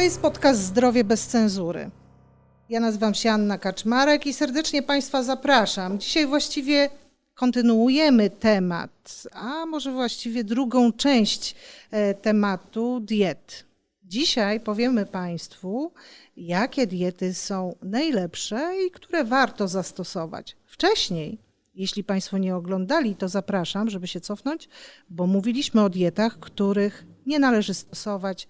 To jest podcast Zdrowie bez cenzury. Ja nazywam się Anna Kaczmarek i serdecznie Państwa zapraszam. Dzisiaj właściwie kontynuujemy temat, a może właściwie drugą część e, tematu diet. Dzisiaj powiemy Państwu, jakie diety są najlepsze i które warto zastosować. Wcześniej, jeśli Państwo nie oglądali, to zapraszam, żeby się cofnąć, bo mówiliśmy o dietach, których nie należy stosować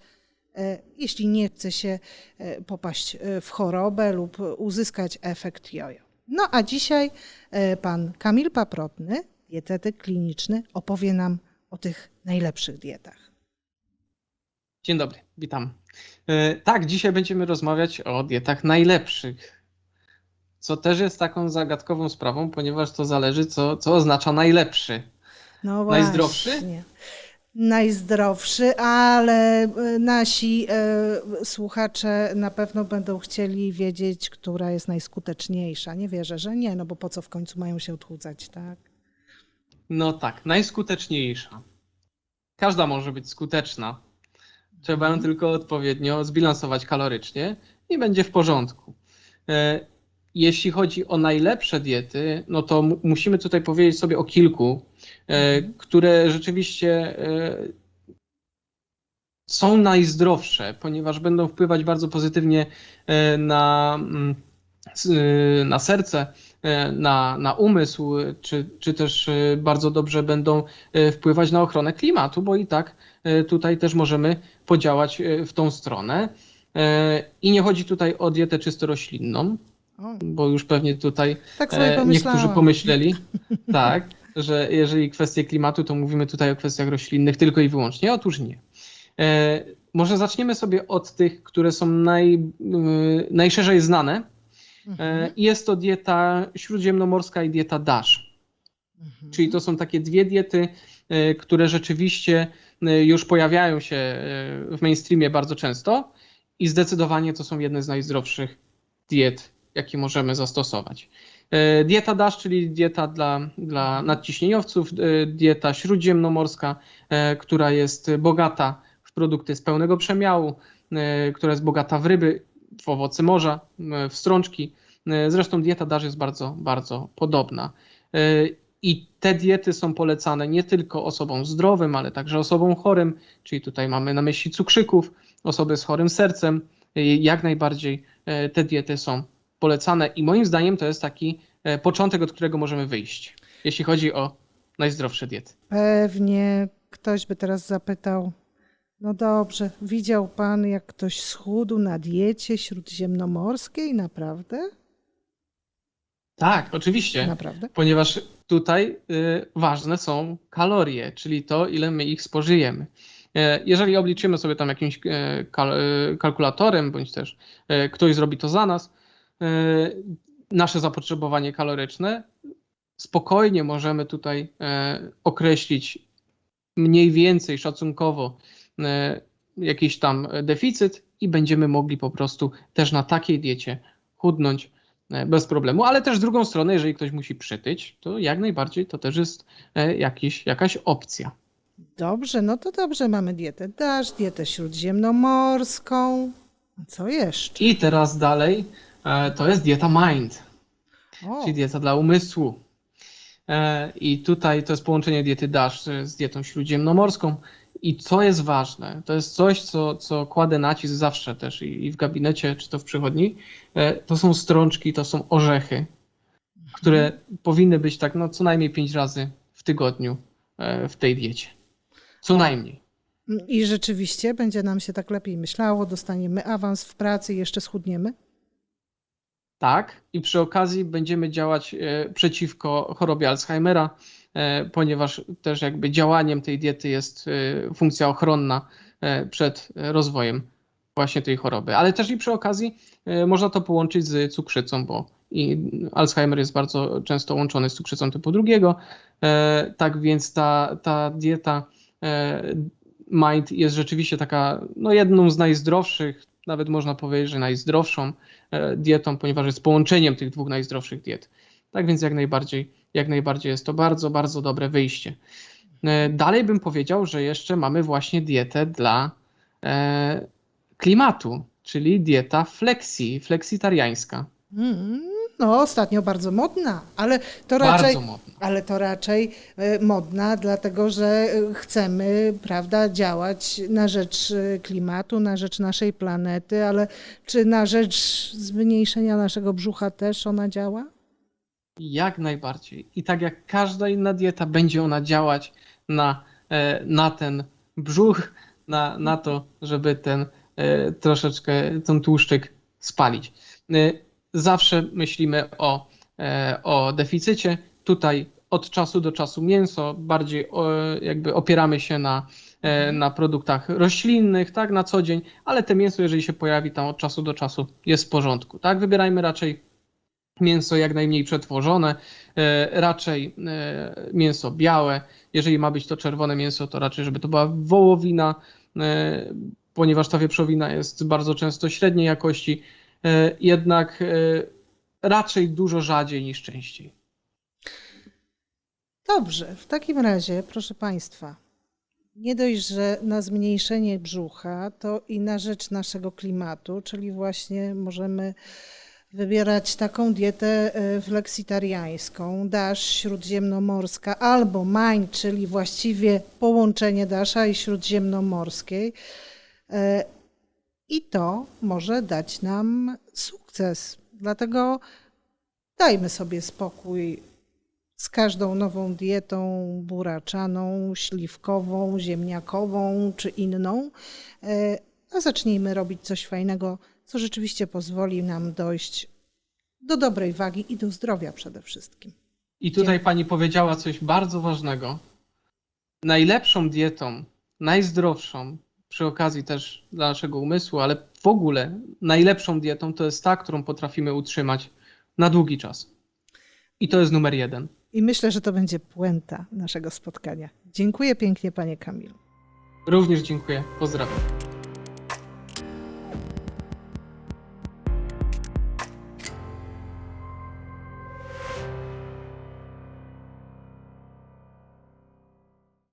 jeśli nie chce się e, popaść e, w chorobę lub uzyskać efekt jojo. No a dzisiaj e, pan Kamil Paprotny, dietetyk kliniczny, opowie nam o tych najlepszych dietach. Dzień dobry, witam. E, Tak, dzisiaj będziemy rozmawiać o dietach najlepszych. Co też jest taką zagadkową sprawą, ponieważ to zależy, co, co oznacza najlepszy. No właśnie. Najzdrowszy, ale e, nasi e, słuchacze na pewno będą chcieli wiedzieć, która jest najskuteczniejsza. Nie wierzę, że nie, no bo po co w końcu mają się odchudzać, tak? No tak, najskuteczniejsza. Każda może być skuteczna. Trzeba ją tylko odpowiednio zbilansować kalorycznie i będzie w porządku. E, Jeśli chodzi o najlepsze diety, no to mu- musimy tutaj powiedzieć sobie o kilku, które rzeczywiście e, są najzdrowsze, ponieważ będą wpływać bardzo pozytywnie e, na, mm, e, na serce, e, na, na umysł, czy, czy też e, bardzo dobrze będą e, wpływać na ochronę klimatu, bo i tak e, tutaj też możemy podziałać e, w tą stronę. E, I nie chodzi tutaj o dietę czysto roślinną, bo już pewnie tutaj tak e, niektórzy pomyśleli, tak, że jeżeli kwestie klimatu, to mówimy tutaj o kwestiach roślinnych tylko i wyłącznie. Otóż nie. E, może zaczniemy sobie od tych, które są naj, y, najszerzej znane. E, Mhm, Jest to dieta śródziemnomorska i dieta DASH. mhm. Czyli to są takie dwie diety, e, które rzeczywiście e, już pojawiają się e, w mainstreamie bardzo często i zdecydowanie to są jedne z najzdrowszych diet, jakie możemy zastosować. E, Dieta DASH, czyli dieta dla, dla nadciśnieniowców, e, dieta śródziemnomorska, e, która jest bogata w produkty z pełnego przemiału, która jest bogata w ryby, w owoce morza, w strączki. Zresztą dieta DASH jest bardzo, bardzo podobna. I te diety są polecane nie tylko osobom zdrowym, ale także osobom chorym, czyli tutaj mamy na myśli cukrzyków, osoby z chorym sercem. Jak najbardziej te diety są polecane i moim zdaniem to jest taki e, początek, od którego możemy wyjść, jeśli chodzi o najzdrowsze diety. Pewnie ktoś by teraz zapytał, no dobrze, widział pan, jak ktoś schudł na diecie śródziemnomorskiej? Naprawdę? Tak, oczywiście. Naprawdę? ponieważ tutaj y, ważne są kalorie, czyli to, ile my ich spożyjemy. E, Jeżeli obliczymy sobie tam jakimś e, kal kalkulatorem, bądź też ktoś zrobi to za nas, nasze zapotrzebowanie kaloryczne, spokojnie możemy tutaj e, określić mniej więcej szacunkowo e, jakiś tam deficyt i będziemy mogli po prostu też na takiej diecie chudnąć e, bez problemu, ale też z drugą stronę, jeżeli ktoś musi przytyć, to jak najbardziej to też jest e, jakiś, jakaś opcja. Dobrze, no to dobrze, mamy dietę DASH, dietę śródziemnomorską. Co jeszcze? I teraz dalej e, to jest dieta mind, O, czyli dieta dla umysłu. E, I tutaj to jest połączenie diety DASH z dietą śródziemnomorską. I co jest ważne, to jest coś, co, co kładę nacisk zawsze też i, i w gabinecie, czy to w przychodni, e, to są strączki, to są orzechy, które powinny być tak no, co najmniej pięć razy w tygodniu e, w tej diecie. Co najmniej. I rzeczywiście będzie nam się tak lepiej myślało, dostaniemy awans w pracy i jeszcze schudniemy? Tak, i przy okazji będziemy działać e, przeciwko chorobie Alzheimera, e, ponieważ też jakby działaniem tej diety jest e, funkcja ochronna przed rozwojem właśnie tej choroby. Ale też i przy okazji można to połączyć z cukrzycą, bo Alzheimer jest bardzo często łączony z cukrzycą typu drugiego. Tak więc ta, ta dieta Mind jest rzeczywiście taka no jedną z najzdrowszych, nawet można powiedzieć, że najzdrowszą e, dietą, ponieważ jest połączeniem tych dwóch najzdrowszych diet. Tak więc jak najbardziej, jak najbardziej jest to bardzo, bardzo dobre wyjście. E, Dalej bym powiedział, że jeszcze mamy właśnie dietę dla e, klimatu, czyli dieta flexi, fleksitariańska. Mm, no, ostatnio bardzo modna, ale to raczej. Ale to raczej e, modna, dlatego że e, chcemy, prawda, działać na rzecz e, klimatu, na rzecz naszej planety, ale czy na rzecz zmniejszenia naszego brzucha też ona działa? Jak najbardziej. I tak jak każda inna dieta, będzie ona działać na, na ten brzuch, na, na to, żeby ten troszeczkę ten tłuszczyk spalić. Zawsze myślimy o, e, o deficycie. Tutaj od czasu do czasu mięso, bardziej jakby opieramy się na, e, na produktach roślinnych, tak, na co dzień, ale te mięso, jeżeli się pojawi tam od czasu do czasu, jest w porządku, tak? Wybierajmy raczej mięso jak najmniej przetworzone, e, raczej mięso białe. Jeżeli ma być to czerwone mięso, to raczej, żeby to była wołowina, ponieważ ta wieprzowina jest bardzo często średniej jakości, jednak e, raczej dużo rzadziej niż częściej. Dobrze, w takim razie, proszę Państwa, nie dość, że na zmniejszenie brzucha, to i na rzecz naszego klimatu, czyli właśnie możemy wybierać taką dietę e, fleksitariańską, dasz śródziemnomorska albo mań, czyli właściwie połączenie dasza i śródziemnomorskiej. I to może dać nam sukces. Dlatego dajmy sobie spokój z każdą nową dietą buraczaną, śliwkową, ziemniakową czy inną, e, a zacznijmy robić coś fajnego, co rzeczywiście pozwoli nam dojść do dobrej wagi i do zdrowia przede wszystkim. I tutaj pani powiedziała coś bardzo ważnego. Najlepszą dietą, najzdrowszą, przy okazji też dla naszego umysłu, ale w ogóle najlepszą dietą to jest ta, którą potrafimy utrzymać na długi czas. I to jest numer jeden. I myślę, że to będzie puenta naszego spotkania. Dziękuję pięknie, panie Kamilu. Również dziękuję. Pozdrawiam.